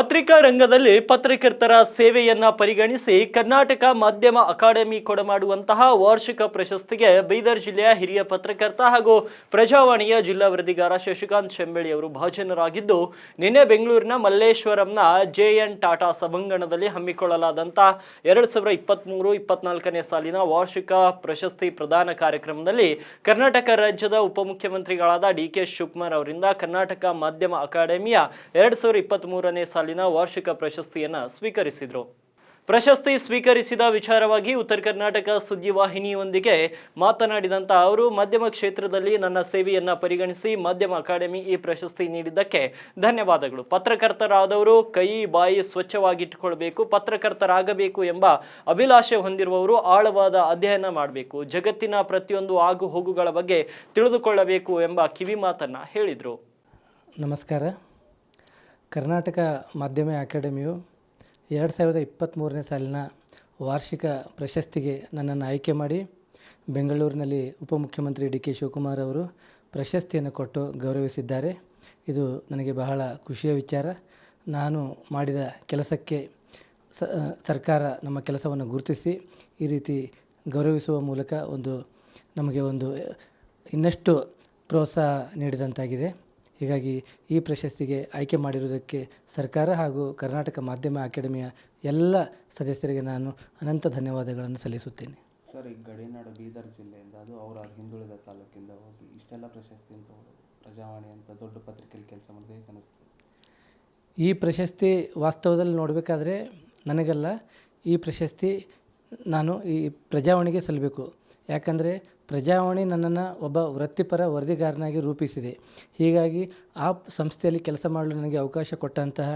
ಪತ್ರಿಕಾ ರಂಗದಲ್ಲಿ ಪತ್ರಕರ್ತರ ಸೇವೆಯನ್ನ ಪರಿಗಣಿಸಿ ಕರ್ನಾಟಕ ಮಾಧ್ಯಮ ಅಕಾಡೆಮಿ ಕೊಡಮಾಡುವಂತಹ ವಾರ್ಷಿಕ ಪ್ರಶಸ್ತಿಗೆ ಬೀದರ್ ಜಿಲ್ಲೆಯ ಹಿರಿಯ ಪತ್ರಕರ್ತ ಹಾಗೂ ಪ್ರಜಾವಾಣಿಯ ಜಿಲ್ಲಾ ವರದಿಗಾರ ಶಶಿಕಾಂತ್ ಚೆಂಬಳಿ ಅವರು ಭಾಜನರಾಗಿದ್ದು, ನಿನ್ನೆ ಬೆಂಗಳೂರಿನ ಮಲ್ಲೇಶ್ವರಂನ ಜೆ ಎನ್ ಟಾಟಾ ಸಭಾಂಗಣದಲ್ಲಿ ಹಮ್ಮಿಕೊಳ್ಳಲಾದಂತಹ ಎರಡ್ ಸಾವಿರದ ಇಪ್ಪತ್ನಾಲ್ಕನೇ ಸಾಲಿನ ವಾರ್ಷಿಕ ಪ್ರಶಸ್ತಿ ಪ್ರದಾನ ಕಾರ್ಯಕ್ರಮದಲ್ಲಿ ಕರ್ನಾಟಕ ರಾಜ್ಯದ ಉಪಮುಖ್ಯಮಂತ್ರಿಗಳಾದ ಡಿ ಕೆ ಶಿವಕುಮಾರ್ ಅವರಿಂದ ಕರ್ನಾಟಕ ಮಾಧ್ಯಮ ಅಕಾಡೆಮಿಯ ಎರಡ್ ಸಾವಿರದ ಇಪ್ಪತ್ತ್ಮೂರನೇ ಸಾಲಿನ ವಾರ್ಷಿಕ ಪ್ರಶಸ್ತಿಯನ್ನು ಸ್ವೀಕರಿಸಿದರು. ಪ್ರಶಸ್ತಿ ಸ್ವೀಕರಿಸಿದ ವಿಚಾರವಾಗಿ ಉತ್ತರ ಕರ್ನಾಟಕ ಸುದ್ದಿವಾಹಿನಿಯೊಂದಿಗೆ ಮಾತನಾಡಿದಂಥ ಅವರು, ಮಾಧ್ಯಮ ಕ್ಷೇತ್ರದಲ್ಲಿ ನನ್ನ ಸೇವೆಯನ್ನು ಪರಿಗಣಿಸಿ ಮಾಧ್ಯಮ ಅಕಾಡೆಮಿ ಈ ಪ್ರಶಸ್ತಿ ನೀಡಿದ್ದಕ್ಕೆ ಧನ್ಯವಾದಗಳು. ಪತ್ರಕರ್ತರಾದವರು ಕೈ, ಬಾಯಿ ಸ್ವಚ್ಛವಾಗಿಟ್ಟುಕೊಳ್ಬೇಕು, ಪತ್ರಕರ್ತರಾಗಬೇಕು ಎಂಬ ಅಭಿಲಾಷೆ ಹೊಂದಿರುವವರು ಆಳವಾದ ಅಧ್ಯಯನ ಮಾಡಬೇಕು, ಜಗತ್ತಿನ ಪ್ರತಿಯೊಂದು ಆಗು ಹೋಗುಗಳ ಬಗ್ಗೆ ತಿಳಿದುಕೊಳ್ಳಬೇಕು ಎಂಬ ಕಿವಿ ಮಾತನ್ನು ಹೇಳಿದರು. ನಮಸ್ಕಾರ. ಕರ್ನಾಟಕ ಮಾಧ್ಯಮ ಅಕಾಡೆಮಿಯು ಎರಡು ಸಾವಿರದ ಇಪ್ಪತ್ತ್ಮೂರನೇ ಸಾಲಿನ ವಾರ್ಷಿಕ ಪ್ರಶಸ್ತಿಗೆ ನನ್ನನ್ನು ಆಯ್ಕೆ ಮಾಡಿ ಬೆಂಗಳೂರಿನಲ್ಲಿ ಉಪಮುಖ್ಯಮಂತ್ರಿ ಡಿ ಕೆ ಶಿವಕುಮಾರ್ ಅವರು ಪ್ರಶಸ್ತಿಯನ್ನು ಕೊಟ್ಟು ಗೌರವಿಸಿದ್ದಾರೆ. ಇದು ನನಗೆ ಬಹಳ ಖುಷಿಯ ವಿಚಾರ. ನಾನು ಮಾಡಿದ ಕೆಲಸಕ್ಕೆ ಸರ್ಕಾರ ನಮ್ಮ ಕೆಲಸವನ್ನು ಗುರುತಿಸಿ ಈ ರೀತಿ ಗೌರವಿಸುವ ಮೂಲಕ ಒಂದು ನಮಗೆ ಒಂದು ಇನ್ನಷ್ಟು ಪ್ರೋತ್ಸಾಹ ನೀಡಿದಂತಾಗಿದೆ. ಹೀಗಾಗಿ ಈ ಪ್ರಶಸ್ತಿಗೆ ಆಯ್ಕೆ ಮಾಡಿರುವುದಕ್ಕೆ ಸರ್ಕಾರ ಹಾಗೂ ಕರ್ನಾಟಕ ಮಾಧ್ಯಮ ಅಕಾಡೆಮಿಯ ಎಲ್ಲ ಸದಸ್ಯರಿಗೆ ನಾನು ಅನಂತ ಧನ್ಯವಾದಗಳನ್ನು ಸಲ್ಲಿಸುತ್ತೇನೆ. ಸರ್ ಈ ಗಡಿನಾಡು ಬೀದರ್ ಜಿಲ್ಲೆಯಿಂದ ಅದು ಅವರ ಹಿಂದುಳಿದ ತಾಲೂಕಿಂದ ಹೋಗಿ ಇಷ್ಟೆಲ್ಲ ಪ್ರಶಸ್ತಿ ಅಂತ ಪ್ರಜಾವಾಣಿ ಅಂತ ದೊಡ್ಡ ಪತ್ರಿಕೆಯಲ್ಲಿ ಕೆಲಸ ಮಾಡಿದ್ರೆ ಹೇಗೆ ಅನಿಸ್ತು ಈ ಪ್ರಶಸ್ತಿ ವಾಸ್ತವದಲ್ಲಿ ನೋಡಬೇಕಾದ್ರೆ ನನಗಲ್ಲ ಈ ಪ್ರಶಸ್ತಿ ನಾನು ಈ ಪ್ರಜಾವಾಣಿಗೆ ಸಲ್ಲಬೇಕು. ಯಾಕಂದರೆ ಪ್ರಜಾವಾಣಿ ನನ್ನನ್ನು ಒಬ್ಬ ವೃತ್ತಿಪರ ವರದಿಗಾರನಾಗಿ ರೂಪಿಸಿದೆ. ಹೀಗಾಗಿ ಆ ಸಂಸ್ಥೆಯಲ್ಲಿ ಕೆಲಸ ಮಾಡಲು ನನಗೆ ಅವಕಾಶ ಕೊಟ್ಟಂತಹ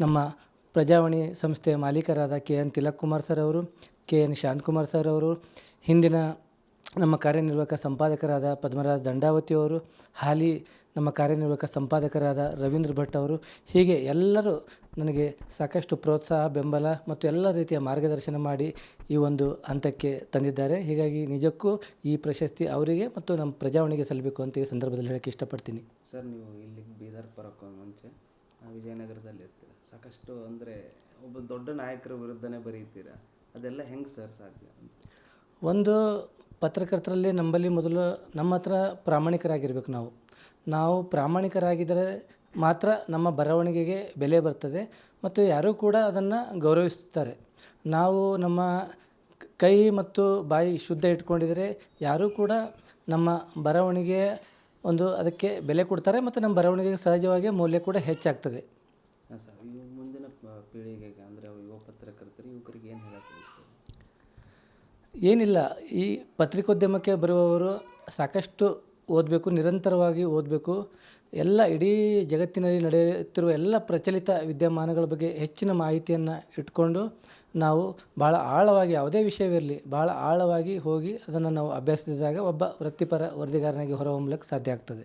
ನಮ್ಮ ಪ್ರಜಾವಾಣಿ ಸಂಸ್ಥೆಯ ಮಾಲೀಕರಾದ K N Tilak Kumar sir ಅವರು, ಕೆ ಎನ್ ಶಾಂತಕುಮಾರ್ ಸರ್ ಅವರು, ಹಿಂದಿನ ನಮ್ಮ ಕಾರ್ಯನಿರ್ವಾಹಕ ಸಂಪಾದಕರಾದ ಪದ್ಮರಾಜ್ ದಂಡಾವತಿ ಅವರು ಹಾಲಿ ನಮ್ಮ ಕಾರ್ಯನಿರ್ವಾಹಕ ಸಂಪಾದಕರಾದ ರವೀಂದ್ರ ಭಟ್ ಅವರು ಹೀಗೆ ಎಲ್ಲರೂ ನನಗೆ ಸಾಕಷ್ಟು ಪ್ರೋತ್ಸಾಹ ಬೆಂಬಲ ಮತ್ತು ಎಲ್ಲ ರೀತಿಯ ಮಾರ್ಗದರ್ಶನ ಮಾಡಿ ಈ ಒಂದು ಹಂತಕ್ಕೆ ತಂದಿದ್ದಾರೆ. ಹೀಗಾಗಿ ನಿಜಕ್ಕೂ ಈ ಪ್ರಶಸ್ತಿ ಅವರಿಗೆ ಮತ್ತು ನಮ್ಮ ಪ್ರಜಾವಣಿಗೆ ಸಲ್ಲಬೇಕು ಅಂತ ಈ ಸಂದರ್ಭದಲ್ಲಿ ಹೇಳಕ್ಕೆ ಇಷ್ಟಪಡ್ತೀನಿ. ಸರ್ ನೀವು ಇಲ್ಲಿ ಬೀದರ್ ಬರೋಕ್ಕೂ ಮುಂಚೆ ವಿಜಯನಗರದಲ್ಲಿ ಇರ್ತೀರ? ಸಾಕಷ್ಟು ಅಂದರೆ ಒಬ್ಬ ದೊಡ್ಡ ನಾಯಕರ ವಿರುದ್ಧನೇ ಬರೀತೀರಾ? ಅದೆಲ್ಲ ಹೆಂಗೆ ಸರ್ ಸಾಧ್ಯ? ಒಂದು ಪತ್ರಕರ್ತರಲ್ಲಿ ನಂಬಲ್ಲಿ ಮೊದಲು ನಮ್ಮ ಹತ್ರ ಪ್ರಾಮಾಣಿಕರಾಗಿರ್ಬೇಕು ನಾವು. ನಾವು ಪ್ರಾಮಾಣಿಕರಾಗಿದ್ದರೆ ಮಾತ್ರ ನಮ್ಮ ಬರವಣಿಗೆಗೆ ಬೆಲೆ ಬರ್ತದೆ ಮತ್ತು ಯಾರೂ ಕೂಡ ಅದನ್ನು ಗೌರವಿಸುತ್ತಾರೆ. ನಾವು ನಮ್ಮ ಕೈ ಮತ್ತು ಬಾಯಿ ಶುದ್ಧ ಇಟ್ಕೊಂಡಿದರೆ ಯಾರೂ ಕೂಡ ನಮ್ಮ ಬರವಣಿಗೆ ಒಂದು ಅದಕ್ಕೆ ಬೆಲೆ ಕೊಡ್ತಾರೆ ಮತ್ತು ನಮ್ಮ ಬರವಣಿಗೆಗೆ ಸಹಜವಾಗಿ ಮೌಲ್ಯ ಕೂಡ ಹೆಚ್ಚಾಗ್ತದೆ. ಪೀಳಿಗೆಗೆ, ಅಂದರೆ ಯುವ ಪತ್ರಕರ್ತರು, ಯುವಕರಿಗೆ ಏನು ಏನಿಲ್ಲ, ಈ ಪತ್ರಿಕೋದ್ಯಮಕ್ಕೆ ಬರುವವರು ಸಾಕಷ್ಟು ಓದಬೇಕು, ನಿರಂತರವಾಗಿ ಓದಬೇಕು. ಎಲ್ಲ ಇಡೀ ಜಗತ್ತಿನಲ್ಲಿ ನಡೆಯುತ್ತಿರುವ ಎಲ್ಲ ಪ್ರಚಲಿತ ವಿದ್ಯಮಾನಗಳ ಬಗ್ಗೆ ಹೆಚ್ಚಿನ ಮಾಹಿತಿಯನ್ನು ಇಟ್ಕೊಂಡು ನಾವು ಭಾಳ ಆಳವಾಗಿ, ಯಾವುದೇ ವಿಷಯವಿರಲಿ ಭಾಳ ಆಳವಾಗಿ ಹೋಗಿ ಅದನ್ನು ನಾವು ಅಭ್ಯಾಸದಾಗ ಒಬ್ಬ ವೃತ್ತಿಪರ ವರದಿಗಾರನಾಗಿ ಹೊರಹೊಮ್ಮಲಿಕ್ಕೆ ಸಾಧ್ಯ ಆಗ್ತದೆ.